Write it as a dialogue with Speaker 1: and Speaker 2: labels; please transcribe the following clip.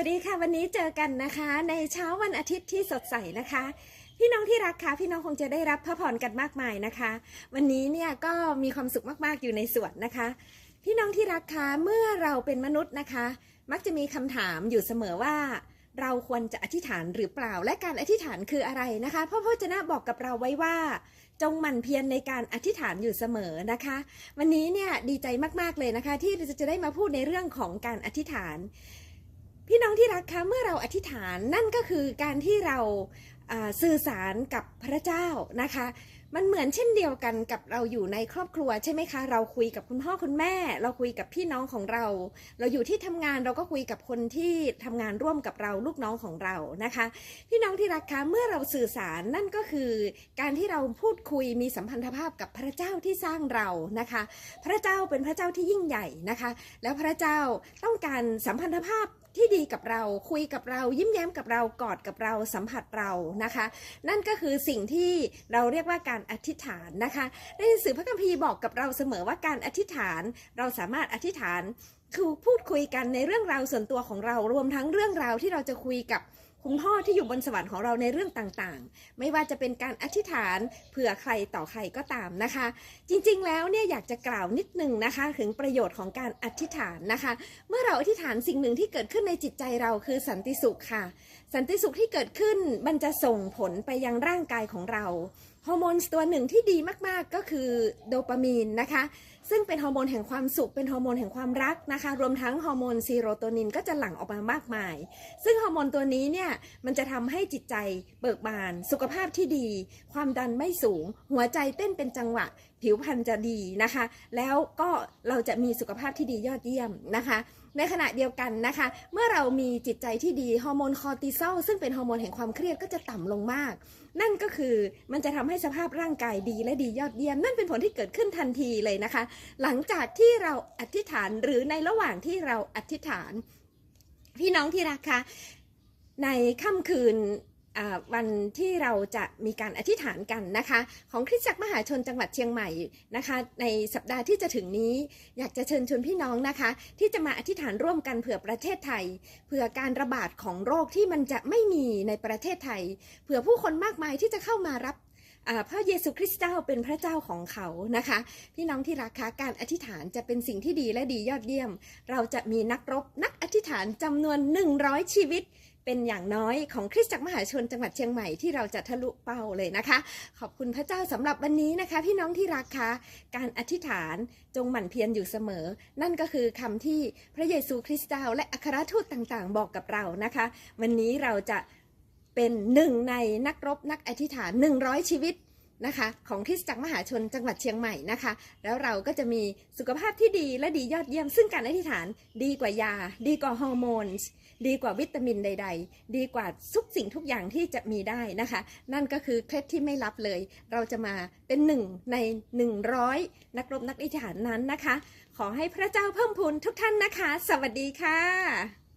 Speaker 1: วัสดีค่ะ วันนี้เจอกันนะคะ ในเช้าวันอาทิตย์ที่สดใสนะคะ พี่น้องที่รักค่ะพี่น้องคงจะได้รับพระพรกันมากมายนะคะ วันนี้เนี่ยก็มีความสุขมากๆอยู่ในสวนนะคะ พี่น้องที่รักค่ะเมื่อเราเป็นมนุษย์นะคะ มักจะมีคำถามอยู่เสมอว่า เราควรจะอธิษฐานหรือเปล่า และการอธิษฐานคืออะไรนะคะพระพุทธเจ้าบอกกับเราไว้ว่าจงหมั่นเพียรในการอธิษฐานอยู่เสมอนะคะ วันนี้เนี่ยดีใจมากๆเลยนะคะ ที่จะได้มาพูดในเรื่องของการอธิษฐาน พี่น้องที่รักคะเมื่อเราอธิษฐานนั่นก็คือการที่เราสื่อสารกับพระเจ้านะคะ มันเหมือนเช่นเดียวกันกับเราอยู่ในครอบครัวใช่ไหมคะ เราคุยกับคุณพ่อคุณแม่ เราคุยกับพี่น้องของเรา เราอยู่ที่ทำงานเราก็คุยกับคนที่ทำงานร่วมกับเราลูกน้องของเรานะคะ พี่น้องที่รักคะเมื่อเราสื่อสารนั่นก็คือการที่เราพูดคุยมีสัมพันธภาพกับพระเจ้าที่สร้างเรานะคะ พระเจ้าเป็นพระเจ้าที่ยิ่งใหญ่นะคะ แล้วพระเจ้าต้องการสัมพันธภาพที่ดีกับเราคุยกับเรายิ้มแย้มกับเรากอดกับเราสัมผัสเรานะคะ นั่นก็คือสิ่งที่เราเรียกว่าการการอธิษฐานนะคะ ในหนังสือพระคัมภีร์บอกกับเราเสมอว่าการอธิษฐาน เราสามารถอธิษฐานคือพูดคุยกันในเรื่องราวส่วนตัวของเรารวมทั้งเรื่องราวที่เราจะคุยกับคุณพ่อที่อยู่บนสวรรค์ของเราในเรื่องต่างๆ ไม่ว่าจะเป็นการอธิษฐานเผื่อใครต่อใครก็ตามนะคะ จริงๆ แล้วเนี่ยอยากจะกล่าวนิดนึงนะคะ ถึงประโยชน์ของการอธิษฐานนะคะ เมื่อเราอธิษฐานสิ่งหนึ่งที่เกิดขึ้นในจิตใจเราคือสันติสุขค่ะ สันติสุขที่เกิดขึ้นมันจะส่งผลไปยังร่างกายของเรา ฮอร์โมนตัวหนึ่งที่ดีมากๆก็คือโดปามีนนะคะ ซึ่งเป็นฮอร์โมนแห่งความสุข เป็นฮอร์โมนแห่งความรักนะคะ รวมทั้งฮอร์โมนซีโรโทนินก็จะหลั่งออกมามากมาย ซึ่งฮอร์โมนตัวนี้เนี่ยมันจะทำให้จิตใจเบิกบาน สุขภาพที่ดี ความดันไม่สูง หัวใจเต้นเป็นจังหวะ ผิวพรรณจะดีนะคะ แล้วก็เราจะมีสุขภาพที่ดียอดเยี่ยมนะคะในขณะเดียวกันนะคะ เมื่อเรามีจิตใจที่ดีฮอร์โมนคอร์ติซอลซึ่งเป็นฮอร์โมนแห่งความเครียดก็จะต่ำลงมาก นั่นก็คือมันจะทำให้สภาพร่างกายดีและดียอดเยี่ยม นั่นเป็นผลที่เกิดขึ้นทันทีเลยนะคะ หลังจากที่เราอธิษฐานหรือในระหว่างที่เราอธิษฐาน พี่น้องที่รักคะในค่ำคืน วันที่เราจะมีการอธิษฐานกันนะคะ ของคริสตจักรมหาชนจังหวัดเชียงใหม่นะคะ ในสัปดาห์ที่จะถึงนี้ อยากจะเชิญชวนพี่น้องนะคะ ที่จะมาอธิษฐานร่วมกันเผื่อประเทศไทย เผื่อการระบาดของโรคที่มันจะไม่มีในประเทศไทย เผื่อผู้คนมากมายที่จะเข้ามารับพระเยซูคริสต์เจ้าเป็นพระเจ้าของเขานะคะ พี่น้องที่รักคะการอธิษฐานจะเป็นสิ่งที่ดีและดียอดเยี่ยม เราจะมีนักรบนักอธิษฐานจำนวน 100 ชีวิต เป็นอย่างน้อยของคริสตจักรมหาชนจังหวัดเชียงใหม่ที่เราจะทะลุเป้าเลยนะคะ ขอบคุณพระเจ้าสำหรับวันนี้นะคะ พี่น้องที่รักคะการอธิษฐานจงหมั่นเพียรอยู่เสมอ นั่นก็คือคำที่พระเยซูคริสต์เจ้าและอัครทูตต่างๆ บอกกับเรานะคะ วันนี้เราจะเป็นหนึ่งในนักรบนักอธิษฐาน 100 ชีวิต นะคะ ของคริสตจักรมหาชนจังหวัดเชียงใหม่นะคะ แล้วเราก็จะมีสุขภาพที่ดีและดียอดเยี่ยม ซึ่งการอธิษฐานดีกว่ายา ดีกว่าฮอร์โมนดีกว่าวิตามินใด ๆ ดีกว่าทุกสิ่งทุกอย่างที่จะมีได้นะคะ นั่นก็คือเคล็ดที่ไม่ลับเลย เราจะมาเป็นหนึ่งใน 100 นักรบนักอธิษฐานนั้นนะคะ ขอให้พระเจ้าเพิ่มพูนทุกท่านนะคะ สวัสดีค่ะ